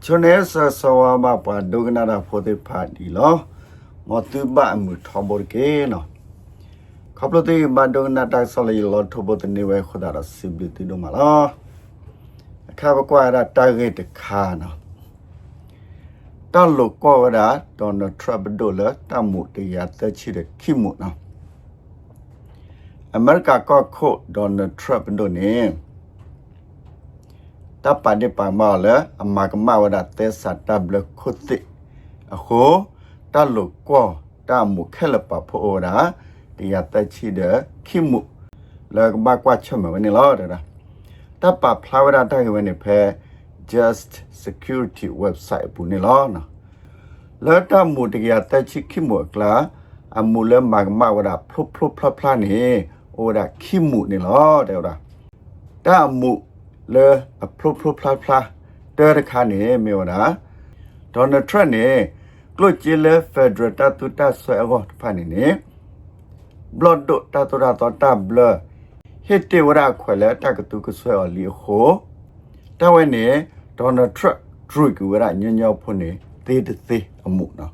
ချွန်နေဆဆဝါမပါဒုကနာရာဖိုတေဖာဒီလောမတူဘအမှုထောဘောကေနော်ခပလတိဘဒုကနာတာဆလီလောထဘတနေဝဲခဒရာစိဘလတိဒမလားအခါဘကွာရတာဂေတခါနော်တလုကောရဒေါ်နယ်ထရပ်ဒိုလာတမှုတရားတက်ချီတဲ့ခိမှုနော်အမေရိကကခုဒေါ်နယ်ထရပ်ဒိုနေ တပန်ဒီပမာလေအမကမဝဒတဲစတဘလခုတိအခုတလုကောတမှုခဲလပဖိုရာတရားတက်ချီတဲ့ခိမှုလေကဘကွာချမဝနေလောတဲ့တပဖလာဝဒတိုင်ဝနေဖဲ just security website ပူနေလောနော်လောတမှုတရားတက်ချီခိမှုကလာအမူလမကမဝဒဖလုဖလုဖလဖလနေအိုဒါခိမှုနေလောတဲ့ဒါတမှု လေအဖလုဖလုဖလဖလတဲရခါနေမြေဝဒါဒေါ်နယ်ထရန့်နေကလုတ်ချီလေဖက်ဒရယ်တတူတဆွဲအောဖာနေနေဘလော့ဒိုတတူရတော့တဘလဟစ်တေဝရခွဲလေတကတူကဆွဲအလီခိုတဝဲနေဒေါ်နယ်ထရန့်ဒရုကဝရညညောဖုန်နေတေးတေးအမှုနော်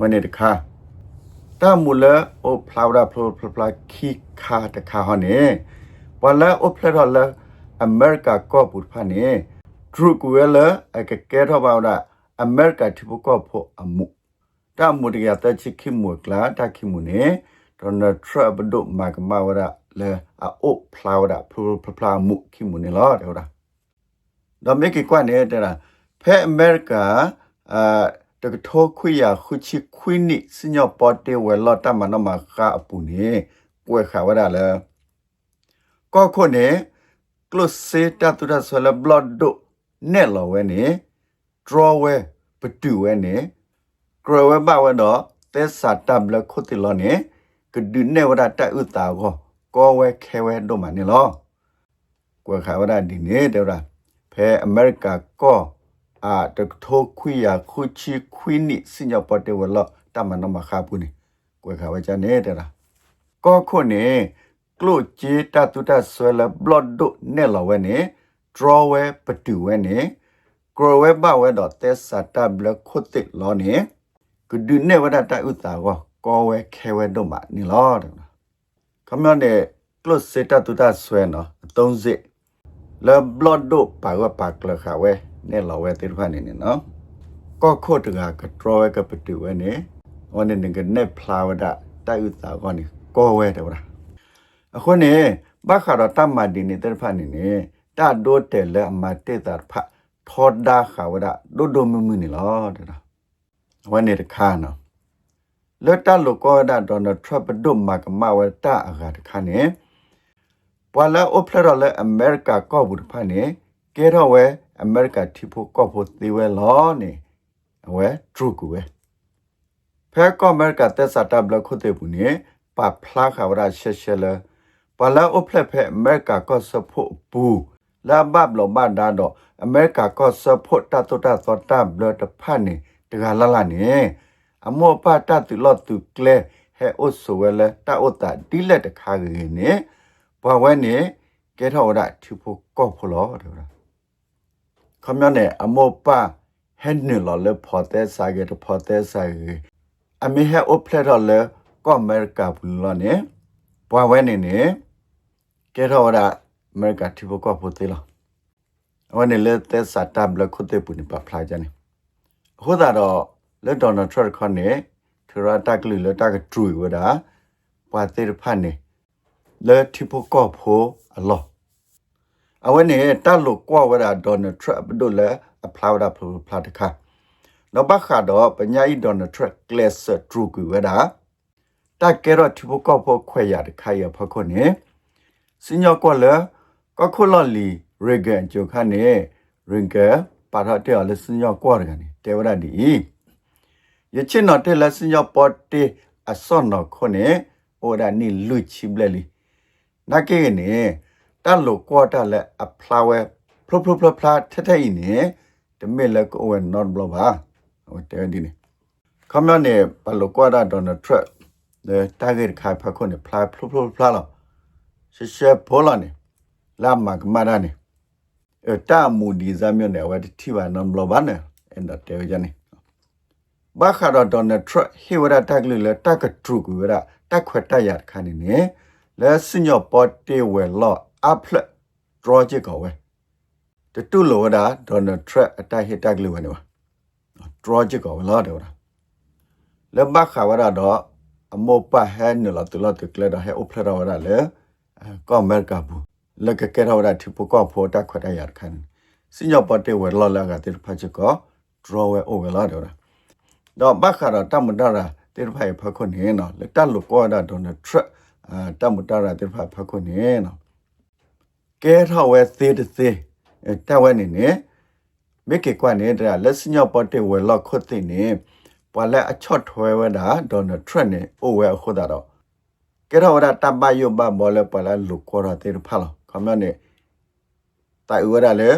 ဝဲနေတခါတမူလအိုဖလာဝရဖလဖလဖလာခိခါတခါဟနေဝလာအိုဖလရလာ အမေရိကကောပုဖာနေဒရုကဝဲလာအကကဲတော့ပါတော့အမေရိကတိပကောဖို့အမှုတမှုတရတချခိမှုကလာတခိမှုနေဒေါ်နယ်ထရပ်ဒိုမကမဝရလေအိုဖလာဝရဖလဖလဖလာမှုခိမှုနေလားတဲ့ဟုတ်လားဒါမေကကွနေတဲ့လားဖဲအမေရိကအာတကထောခွေရခုချီခွိနိစညောပေါ်တေဝဲလော်တမနမခအပူနေပွဲခါဝရလေကောခုနေ ကလုစေတတူရဆွဲလဘလဒိုနဲ့လောဝဲနေ draw ဝဲပတူဝဲနေကရဝဲဘဝတော့သက်စာတဘလခုတိလောနေကဒုနေဝရတဥတာကိုကောဝဲခဲဝဲတို့မနေလောကွယ်ခါဝရဒီနေတဲ့ရာဖဲအမေရိကကောအာတထိုခွေရခုချီခွီနိစင်ညပေါ်တေဝလတမနမခါပူနေကွယ်ခါဝဲချနေတဲ့ရာကောခုနေ ကလိုဂျေတတုတဆွဲလဘလော့ဒုနဲ့လဝဲနေ draw ဝဲပတူဝဲနေ grow ဝဲပဝဲတော့တက်စာတဘလခုတ်စ်လောနေဂဒုနဲ့ဝဒတဥတာကောကောဝဲခဲဝဲတော့မနီလောတဲ့ခမယောနဲ့ကလိုစေတတုတဆွဲနော်အသုံးစစ်လဘလော့ဒုပါဝပါကလခဝဲနဲ့လဝဲတိရခနေနေနော်ကောခုတ်တကက draw ဝဲကပတူဝဲနေဝနေငကနဲ့ဖလာဝဒတိုက်ဥတာကောနေကောဝဲတယ်ဗျာ အခုနေဘခါရတမဒီနေတိဖာနေနေတာဒိုတဲလေအမတေတာဖာထောဒါခါဝဒဒိုဒိုမမနီလောတဲ့ဝနေတခါနော်လက်တလောကောဒါဒေါ်နယ်ထရပ်ဒုမကမဝတာအဂါတခါနေပွာလာအိုဖလရလအမေရိကကောဘူးဖာနေကဲတော့ဝဲအမေရိကတီဖို့ကောဖို့သေးဝဲလောနေဝဲထရုကူဝဲဖဲကောအမေရိကတက်စတာဘလခုတေဘူးနေပဖလာခါဝရရှက်ရှက်လ ပွာလာအိုဖလက်ဖဲအမေရိကကောဆဖို့ဘူးလာဘဘလောဘဒါတော့အမေရိကကောဆဖို့တတ်တတ်သောတဘလတဖာနေတကလာလာနေအမောပါတတူလော့တူကလဲဟဲအိုဆိုဝဲလဲတအိုတာဒီလက်တခါကြီးနေဘဝဲနေကဲထော်ရထူဖို့ကော့ဖလောတဲ့ခမနဲ့အမောပါဟန်နလောလေဖော်တဲ့စာကတဖော်တဲ့စာကြီးအမေဟဲအိုဖလက်တော်လေကော့အမေရိကဘူးလောနေ ဘဝဲနေနေကဲထော်ရအမေရိကထူဖို့ကော့ဖို့သေးလားဝန်နေလက်သက်စာတဘလခုတေပူနေပါဖလာကြနေဟိုဒါတော့လက်ဒေါ်နယ်ထရခါနေထရတက်လူလက်တကထရူဝဒါပွာတေဖာနေလက်တီပိုကောဖိုအလောအဝနေတလုကွာဝဒါဒေါ်နယ်ထရဘဒိုလက်အဖလာဝဒါဖဖလာတခါနောက်ဘခါတော့ပညာဤဒေါ်နယ်ထရကလစ်ထရူကူဝဒါ တက်ကေရတီပိုကောဖိုခွဲရတခါရဖခုနေစညောကွာလကခုလလီရေဂန်ဂျိုခနဲ့ရင်ကပါထတဲ့လစညောကွာရကနေတေဝရဒီယချင်နော်တဲ့လစညောပေါ်တေအစောနော်ခုနဲ့အိုဒါနီလူချိဘလလီနာကေနေတလို့ကွာတလက်အဖလာဝဲဖလဖလဖလဖလာထထအင်းနေတမေလက်ကိုဝဲ not blow ပါဟိုတဲဒီနေခမနဲ့ဘလို့ကွာတာဒေါ်နယ်ထရက် တဲ့တာဂက်ခိုင်ဖခုနဲ့ဖလာဖလဖလဖလာလို့ရှေရှေပေါ်လာနေလာမကမာရနေအတာမူဒီဇာမျိုးနဲ့ဝတ်တိဝနံဘလဘနဲ့အန်ဒတေကြနေဘာခါတော့ဒေါ်နယ်ထရဟီဝရတက်လေတက်ကထရုကူရတက်ခွတ်တရခါနေနေလဲစညောပေါ်တေဝဲလော့အဖလက်ဒရဂျစ်ကောဝဲတတူလောဒါဒေါ်နယ်ထရ အတိုက်ဟစ်တက်လေဝဲနော်ဒရဂျစ်ကောဝဲလောတယ်ဝလဲဘာခါဝရတော့အမောပဟဲနလတလတကလေဒါဟဲအဖလက်ရဝရလဲကောမဲကဘူးလက်ကကဲရဝရတိပကောဖောတက်ခွတ်တရခါနေစညောပေါ်တေဝဲလော့လာကတိဖချကောဒရဝဲအိုဝဲလောတယ်ဝတော့ဘာခါတော့တမဒရာတေဖိုင်ဖခုနေနော်လက်တက်လို့ကောဒါဒေါ်နယ်ထရအာတမတရာတေဖိုင်ဖခုနေနော်ကဲထောက်ဝဲသေးသေးတက်ဝဲနေနေမိကေကွနေတဲ့လက်စညောပေါ်တေဝဲလောက်ခုတ်သိနေ ပွာလက်အချော့ထွဲဝဲတာဒေါ်နယ်ထရနေအိုဝဲခုတ်တာတော့ကဲထောက်ဝဲတဘယုဘဘောလဲပွာလက်လူကောရတေဖာလောခမနေတိုင်ဝဲတာလေ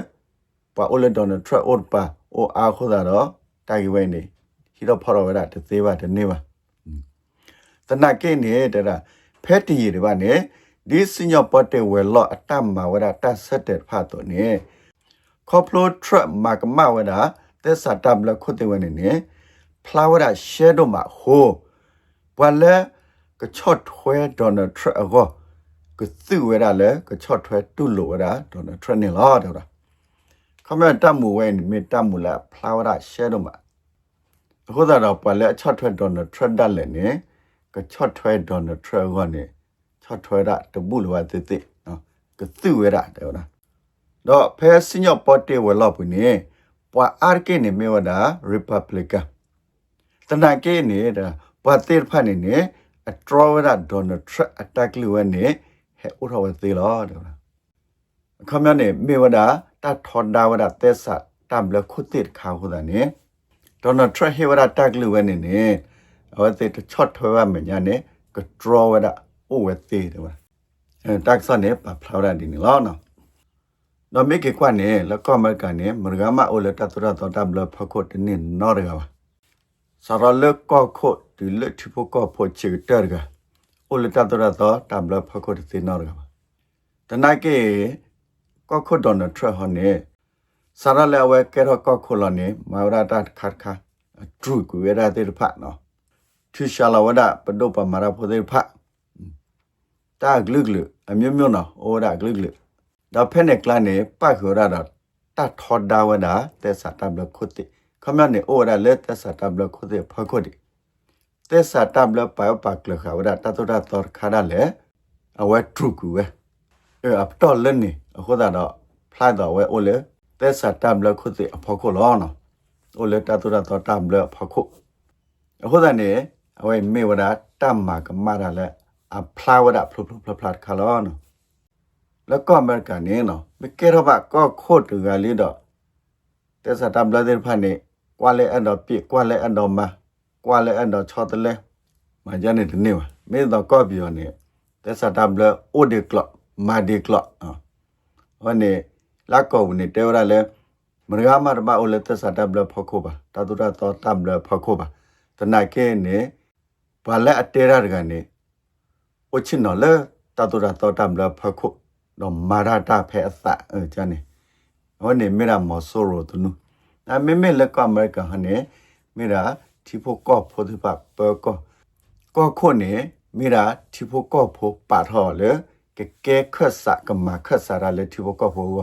ပွာအိုလက်ဒေါ်နယ်ထရအိုပါအိုအားခုတ်တာတော့တိုင်ဝဲနေဟီတော့ဖော်ရဝဲတာတသေးပါတနေပါတနကိနေတဲ့ဖက်တီရပါနေဒီစညောပတ်တဲ့ဝဲလော့အတမ္မာဝဒတဆက်တဲ့ဖတ်တော့နေခေါပလိုထရမကမဝဒသက်စာတဘလခုတဲ့ဝနေနေ ဖလာဝဒရှဲဒိုမဟိုဘဝလဲကချော့ထွဲဒေါ်နယ်ထရအကောကသူဝဲရလဲကချော့ထွဲတူလို့ဝဒဒေါ်နယ်ထရနေလားတော့ခမတမှုဝဲမေတမှုလာဖလာဝဒရှဲဒိုမအခုတော့ဘဝလဲချော့ထွဲဒေါ်နယ်ထရဒတ်လဲနေကချော့ထွဲဒေါ်နယ်ထရကနေချော့ထွဲရတပုလဝတိတိနော်ကသူဝရတဲ့နော်တော့ဖဲစညောပေါ်တေဝလောပုနေပွာအာကေနေမေဝဒါရီပတ်ဘလစ်က တနာကေနေတာပွာတေဖာနေနေအထရဝရဒေါ်နယ်ထရအတက်လူဝနေဟဲဥထဝသေးလောတဲ့ခမနေမေဝဒါတထောဒါဝဒသက်ဆာတမ်ဘလခုတိခါခုဒနေဒေါ်နယ်ထရဟေဝရတက်လူဝနေနေအဝတိတချော့ထွဲဝမညာနေကထရဝဒအိုဝဲသေးတယ်ဗျအဲတက်ဆန်နေပဖလာရဒီနီလောနော်တော့မိကေကွနဲ့လကောမကနေမရဂမအိုလတတရတော်တဘလဖခုတ်နေနော်ရကပါ စရလကောခုတ်ဒီလက်ချဖို့ကောဖို့ချီတဲရကအိုလတတရတော်တဘလဖခုတ်တင်နော်ရကပါတနကေကောခုတ်တော်နထရဟနေစရလဝဲကေရကောခုလနေမဝရတာခတ်ခါဒရုကူရတဲ့ဖတ်နော်သူရှာလဝဒပဒုပမာရဖို့တဲ့ဖတ်တာဂလုဂလုအမျိုးမျိုးနော်အိုဒါဂလုဂလုဒါဖက်နဲ့ကလနဲ့ပတ်ခေါ်ရတာတတ်ထော်ဒါဝဒါတက်စာတဘလခုတိ ခမနဲ့အိုဒါလက်တက်စာတဘလခုတိဖခုတိတက်စာတဘလပိုင်ပတ်ကလခဝဒါတတတာတော်ခါရလေအဝဲထရုကူဝဲအဲအပတော်လနေအခုဒါတော့ဖလိုက်တော့ဝဲအိုလေတက်စာတဘလခုတိအဖခုလောနော်အိုလေတတတာတော်တဘလဖခုအခုဒါနေအဝဲမေဝဒါတမ္မာကမာရလဲအဖလာဝဒဖလဖလဖလခါလောနော်แล้วก็อเมริกันเนี่ยเนาะไม่เกรบะก็โคตรกะลีดอกแต่สตาบลาเดพันนี่กว่าเลยอันดอปีกว่าเลยอันดอมากว่าเลย ကွာလဲအန်တော်ပြကွာလဲအန်တော်မကွာလဲအန်တော်ချောတလဲမကြနေဒီနေ့ပါမင်းတော့ကော့ပြောနေတက်စတာဘလအိုဒီကလမာဒီကလဟိုနေလာကောနေတေရလဲမရကမရမအိုလဲတက်စတာဘလဖောက်ခိုပါတာတူတာတော့တဘလဖောက်ခိုပါတနကဲနေဘာလဲအတေရရကနေအိုချင်တော့လဲတာတူတာတော့တဘလဖောက်ခိုတော့မာရတာဖဲအသအဲကြနေဟိုနေမေရမောဆိုရိုတနူး အမေမေလကအမေရိကန်ဟနေမေရာတီဖိုကောဖိုဒီပါပကောကောခုနေမေရာတီဖိုကောဖိုပါထော်လေကကဲခတ်စကမခတ်စရာလေတီဖိုကောဖိုဝ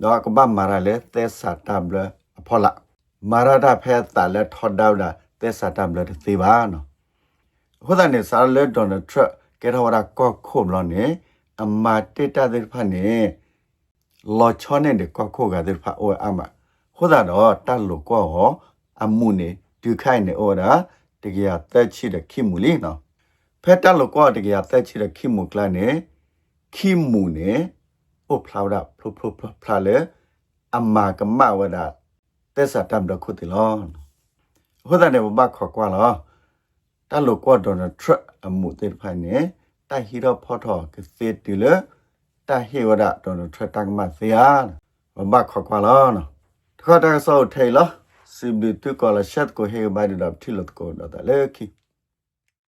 တော့ကဘာမာရလေသက်စာတဘလအဖော်လာမာရတာဖဲတာလေထော်ဒေါလာသက်စာတဘလသေပါနော်ဟိုဒနေစာလေဒေါ်နယ်ထရကဲထော်ရာကောခုမလို့နေအမတေတာတဲ့ဖာနေ လောချောနေတဲ့ကောခိုကတဲ့ဖာအိုအမခိုးတာတော့တတ်လို့ကောဟောအမှုနေဒုခိုင်နေဩတာတကယ်တက်ချီတဲ့ခိမှုလေးနော်ဖက်တက်လို့ကောတကယ်တက်ချီတဲ့ခိမှုကလနေခိမှုနေအိုဖလာဝဒဖလုဖလုဖလာလေအမကမဝဒတက်စာတမ်တော့ခုတလောခိုးတာနေဘခေါ်ကွာလောတတ်လို့ကောတော့ထရအမှုတဲ့ဖိုင်နေတာဟီရဖောထောကစေတီလ တာဟေဝဒတော်ထတကမစီယာဘဘခခွာလောနတခါတဆောက်ထေလစီဘီတုကလရှတ်ကိုဟေဘိုင်ဒပ်ထီလတ်ကိုတော့လေခိ